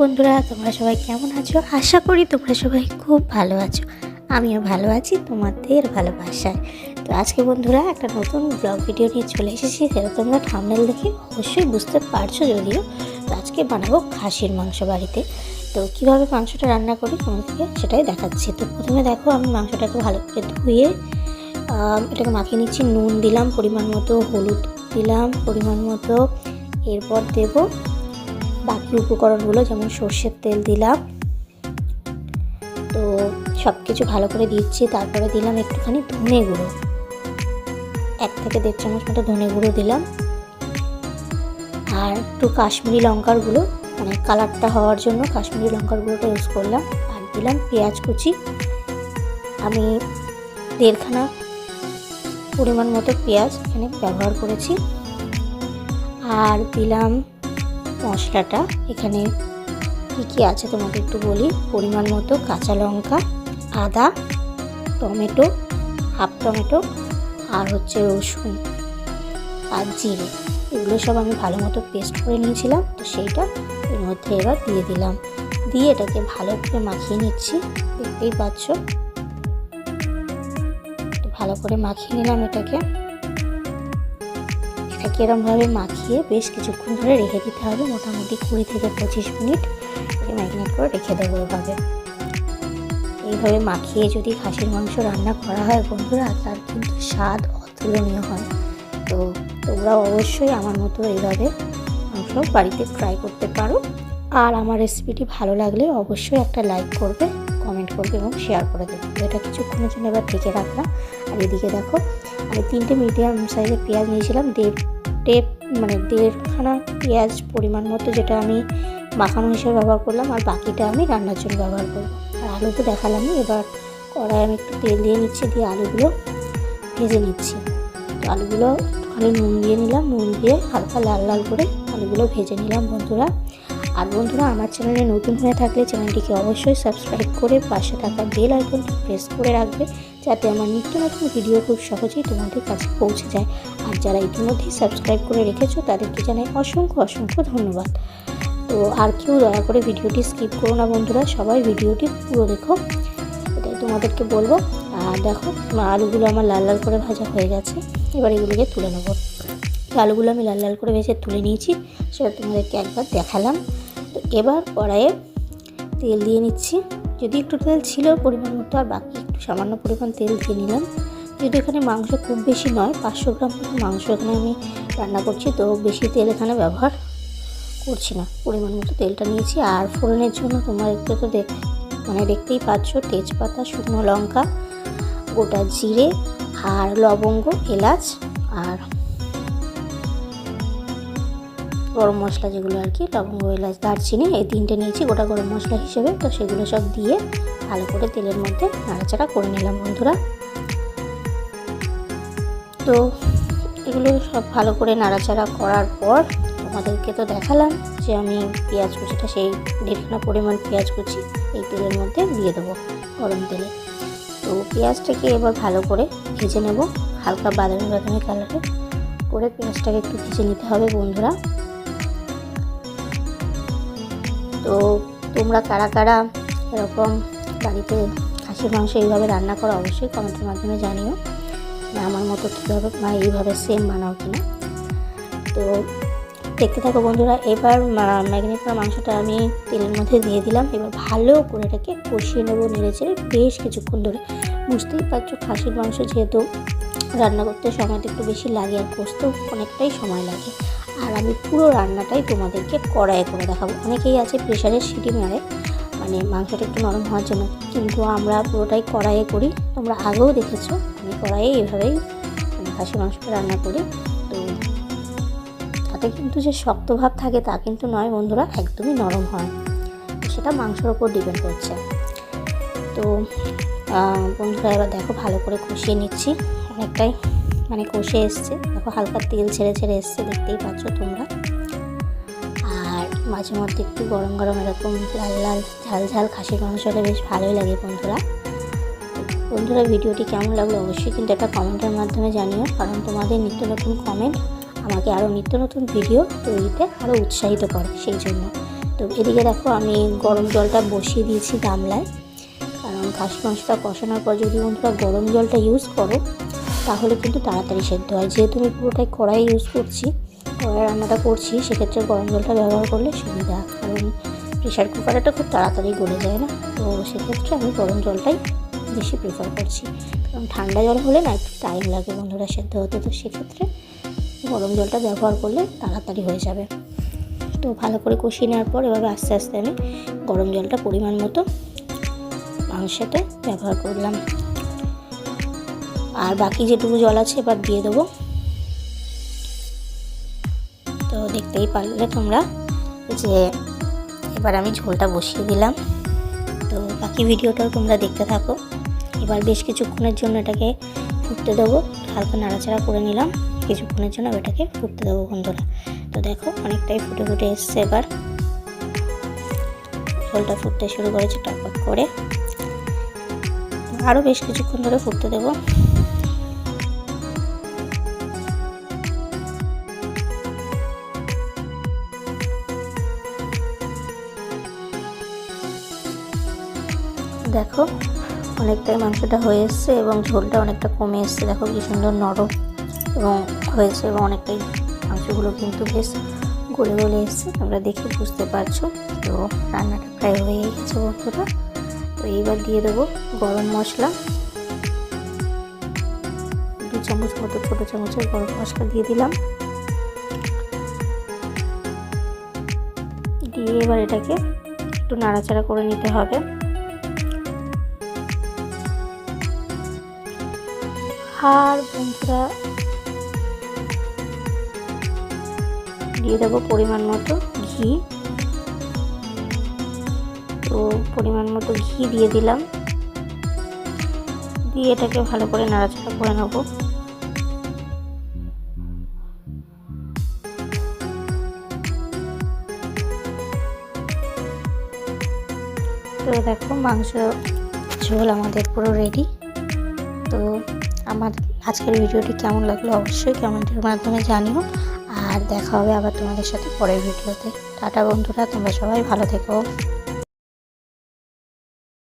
বন্ধুরা, তোমরা সবাই কেমন আছো? আশা করি তোমরা সবাই খুব ভালো আছো। আমিও ভালো আছি তোমাদের ভালোবাসায়। তো আজকে বন্ধুরা, একটা নতুন ব্লগ ভিডিও নিয়ে চলে এসেছি। সেটা তোমরা থামনেল দেখে অবশ্যই বুঝতে পারছ যদিও। তো আজকে বানাবো খাসির মাংস বাড়িতে। তো কীভাবে মাংসটা রান্না করি তোমাদেরকে সেটাই দেখাচ্ছি। তো প্রথমে দেখো, আমি মাংসটাকে ভালো করে ধুয়ে এটাকে মাখিয়ে নিচ্ছি। নুন দিলাম, পরিমাণ মতো হলুদ দিলাম, পরিমাণ মতো এরপর দেবো বাকি উপকরণগুলো, যেমন সর্ষের তেল দিলাম। তো সব কিছু ভালো করে দিচ্ছি, তারপরে দিলাম একটুখানি ধনে গুঁড়ো। এক থেকে দেড় চামচ মতো ধনে গুঁড়ো দিলাম। আর একটু কাশ্মীরি লঙ্কার গুঁড়ো মানে কালারটা হওয়ার জন্য কাশ্মীরি লঙ্কার গুঁড়োটা ইউজ করলাম। আর দিলাম পেঁয়াজ কুচি। আমি দেড়খানা পরিমাণ মতো পেঁয়াজ এখানে ব্যবহার করেছি। আর দিলাম মশলাটা এখানে কী কী আছে তোমাকে একটু বলি? পরিমাণ মতো কাঁচা লঙ্কা, আদা, টমেটো, হাফ টমেটো আর হচ্ছে রসুন আর জিরে। এগুলো সব আমি ভালো মতো পেস্ট করে নিয়েছিলাম, তো সেইটা এর মধ্যে এবার দিয়ে দিলাম। দিয়ে এটাকে ভালো করে মাখিয়ে নিচ্ছি, দেখতেই পাচ্ছ? ভালো করে মাখিয়ে নিলাম এটাকে। এটাকে এরমভাবে মাখিয়ে বেশ কিছুক্ষণ ধরে রেখে দিতে হবে, মোটামুটি কুড়ি থেকে পঁচিশ মিনিট। এটাকে ম্যারিনেট করে রেখে দেবো এভাবে এইভাবে মাখিয়ে যদি খাসির মাংস রান্না করা হয় বন্ধুরা, তার কিন্তু স্বাদ অতুলনীয় হয়। তো তোমরা অবশ্যই আমার মতো এইভাবে মাংস বাড়িতে ট্রাই করতে পারো। আর আমার রেসিপিটি ভালো লাগলে অবশ্যই একটা লাইক করবে কমেন্ট করবে এবং শেয়ার করে দেবে। এটা কিছুক্ষণের জন্য এবার ঢেকে রাখলাম। আর এদিকে দেখো আমি তিনটে মিডিয়াম সাইজের পেঁয়াজ নিয়েছিলাম, দেড় দেড় মানে দেড়খানা পেঁয়াজ পরিমাণ মতো যেটা আমি মাখানো হিসেবে ব্যবহার করলাম আর বাকিটা আমি রান্নার জন্য ব্যবহার করব। আর আলু তো দেখালামই, এবার কড়াই আমি একটু তেল দিয়ে নিচ্ছি, দিয়ে আলুগুলো ভেজে নিচ্ছি। তো আলুগুলো একটুখানি নুন দিয়ে নিলাম, নুন দিয়ে হালকা লাল লাল করে আলুগুলো ভেজে নিলাম বন্ধুরা। আর বন্ধুরা, আমার চ্যানেলে নতুন হয়ে থাকলে চ্যানেলটিকে অবশ্যই সাবস্ক্রাইব করে পাশে থাকা বেল আইকনটি প্রেস করে রাখবে, যাতে আমার নিত্য নতুন ভিডিও খুব সহজেই তোমাদের কাছে পৌঁছে যায়। আর যারা ইতিমধ্যেই সাবস্ক্রাইব করে রেখেছো, তাদেরকে জানাই অসংখ্য অসংখ্য ধন্যবাদ। তো আর কেউ দয়া করে ভিডিওটি স্কিপ করো না বন্ধুরা, সবাই ভিডিওটি পুরো দেখো। এটাই তোমাদেরকে বলব। আর দেখো আলুগুলো আমার লাল লাল করে ভাজা হয়ে গেছে। এবার এগুলোকে তুলে নেব। আলুগুলো আমি লাল লাল করে ভেজে তুলে নিয়েছি, সেটা তোমাদেরকে একবার দেখালাম। তো এবার কড়াইয়ে তেল দিয়ে নিচ্ছি। যদি একটু তেল ছিল পরিমাণ মতো আর বাকি একটু সামান্য পরিমাণ তেল দিয়ে নিলাম। যদি এখানে মাংস খুব বেশি নয়, পাঁচশো গ্রাম মাংস এখানে আমি রান্না করছি, তো বেশি তেল এখানে ব্যবহার করছি না। পরিমাণ মতো তেলটা নিয়েছি। আর ফোড়নের জন্য তোমাদেরকে তো দেখ মানে দেখতেই পাচ্ছ, তেজপাতা, শুকনো লঙ্কা, গোটা জিরে, আর লবঙ্গ, এলাচ, আর গরম মশলা যেগুলো আর কি, লবঙ্গ, এলাচ, দারচিনি, এই তিনটে নিয়েছি, গোটা গরম মশলা হিসেবে। তো সেগুলো সব দিয়ে ভালো করে তেলের মধ্যে নাড়াচাড়া করে নিলাম বন্ধুরা। তো এগুলো সব ভালো করে নাড়াচাড়া করার পর তোমাদেরকে তো দেখালাম যে আমি পেঁয়াজ কুচিটা সেই দেড়খানা পরিমাণ পেঁয়াজ কুচি এই তেলের মধ্যে দিয়ে দেবো গরম তেলে। তো পেঁয়াজটাকে এবার ভালো করে ভেজে নেব, হালকা বাদামি বাদামি কালারে করে পেঁয়াজটাকে একটু ভেজে নিতে হবে বন্ধুরা। তো তোমরা কারা কারা এরকম বাড়িতে খাসির মাংস এইভাবে রান্না করো অবশ্যই কমেন্টের মাধ্যমে জানিও আমার মতো কীভাবে এইভাবে সেম বানাও কিনা। তো দেখতে থাকো বন্ধুরা, এবার ম্যাগনেট করা মাংসটা আমি তেলের মধ্যে দিয়ে দিলাম। এবার ভালো করে এটাকে কষিয়ে নেব নেড়ে চেড়ে। বেশ কিছুক্ষণ ধরে বুঝতেই পারছ খাসির মাংস যেহেতু রান্না করতে সময়টা একটু বেশি লাগে আর কষতেও অনেকটাই সময় লাগে। আর আমি পুরো রান্নাটাই তোমাদেরকে কড়াইয়ে করে দেখাবো। অনেকেই আছে প্রেশারের সিটি মারে মানে মাংসটা একটু নরম হওয়ার জন্য। কিন্তু আমরা পুরোটাই কড়াইয়ে করি। তোমরা আগেও দেখেছ, আমি কড়াইয়ে এভাবেই মানে খাসি মাংসটা রান্না করি। তো তাতে কিন্তু যে শক্ত ভাব থাকে তা কিন্তু নয় বন্ধুরা, একদমই নরম হয়। সেটা মাংসের ওপর ডিপেন্ড করছে। তো বন্ধুরা এবার দেখো ভালো করে কষিয়ে নিচ্ছি। অনেকটাই মানে কষে এসছে। দেখো, হালকা তেল ছেড়ে ছেড়ে এসছে, দেখতেই পাচ্ছ তোমরা। আর মাঝে মধ্যে একটু গরম গরম এরকম লাল লাল, ঝাল ঝাল খাসির মাংস হলে বেশ ভালোই লাগে বন্ধুরা। বন্ধুরা, ভিডিওটি কেমন লাগল অবশ্যই কিন্তু একটা কমেন্টের মাধ্যমে জানিও, কারণ তোমাদের নিত্য নতুন কমেন্ট আমাকে আরও নিত্য নতুন ভিডিও তৈরিতে আরও উৎসাহিত করে সেই জন্য। তো এদিকে দেখো, আমি গরম জলটা বসিয়ে দিয়েছি গামলায়। কারণ খাসি মাংসটা কষানোর পর যদি বন্ধুরা গরম জলটা ইউজ করো তাহলে কিন্তু তাড়াতাড়ি সেদ্ধ হয়। যেহেতু আমি পুরোটাই কড়াই ইউজ করছি, কড়াই রান্নাটা করছি, সেক্ষেত্রে গরম জলটা ব্যবহার করলে সুবিধা। কারণ প্রেশার কুকারেটা খুব তাড়াতাড়ি গলে যায় না? তো সেক্ষেত্রে আমি গরম জলটাই বেশি প্রেফার করছি। কারণ ঠান্ডা জল হলে না একটু টাইম লাগে বন্ধুরা সেদ্ধ হতে। তো সেক্ষেত্রে গরম জলটা ব্যবহার করলে তাড়াতাড়ি হয়ে যাবে। তো ভালো করে কষিয়ে নেওয়ার পর এভাবে আস্তে আস্তে আমি গরম জলটা পরিমাণ মতো মাংসতে ব্যবহার করলাম। আর বাকি যেটুকু জল আছে এবার দিয়ে দেবো। তো দেখতেই পারলে তোমরা যে এবার আমি ঝোলটা বসিয়ে দিলাম। তো বাকি ভিডিওটাও তোমরা দেখতে থাকো। এবার বেশ কিছুক্ষণের জন্য এটাকে ফুটতে দেবো। হালকা নাড়াচাড়া করে নিলাম। কিছুক্ষণের জন্য এটাকে ফুটতে দেবো বন্ধুরা। তো দেখো অনেকটাই ফুটে ফুটে এসছে এবার। ঝোলটা ফুটতে শুরু করেছে টকবক করে। আরও বেশ কিছুক্ষণ ধরে ফুটতে দেবো। দেখো, অনেকটাই মাংসটা হয়ে এসছে এবং ঝোলটা অনেকটা কমে এসছে। দেখো কি সুন্দর নরম এবং হয়েছে এবং অনেকটাই মাংসগুলো কিন্তু বেশ গলে গলে এসছে। তোমরা দেখে বুঝতে পারছ। তো রান্নাটা প্রায় হয়ে গেছে বন্ধুরা। তো এইবার দিয়ে দেবো গরম মশলা। দু চামচ মতো ছোটো চামচের গরম মশলা দিয়ে দিলাম। দিয়ে এবার এটাকে একটু নাড়াচাড়া করে নিতে হবে। আর বন্ধুরা, দিয়ে দেবো পরিমাণ মতো ঘি। তো পরিমাণ মতো ঘি দিয়ে দিলাম। দিয়ে এটাকে ভালো করে নাড়াচাড়া করে নেব। তো দেখো, মাংস ঝোল আমাদের পুরো রেডি তো আমার আজকের ভিডিওটি কেমন লাগল অবশ্যই কমেন্টের মাধ্যমে জানিও। আর দেখা হবে আবার তোমাদের সাথে পরের ভিডিওতে। টাটা বন্ধুরা, তোমরা সবাই ভালো থেকো।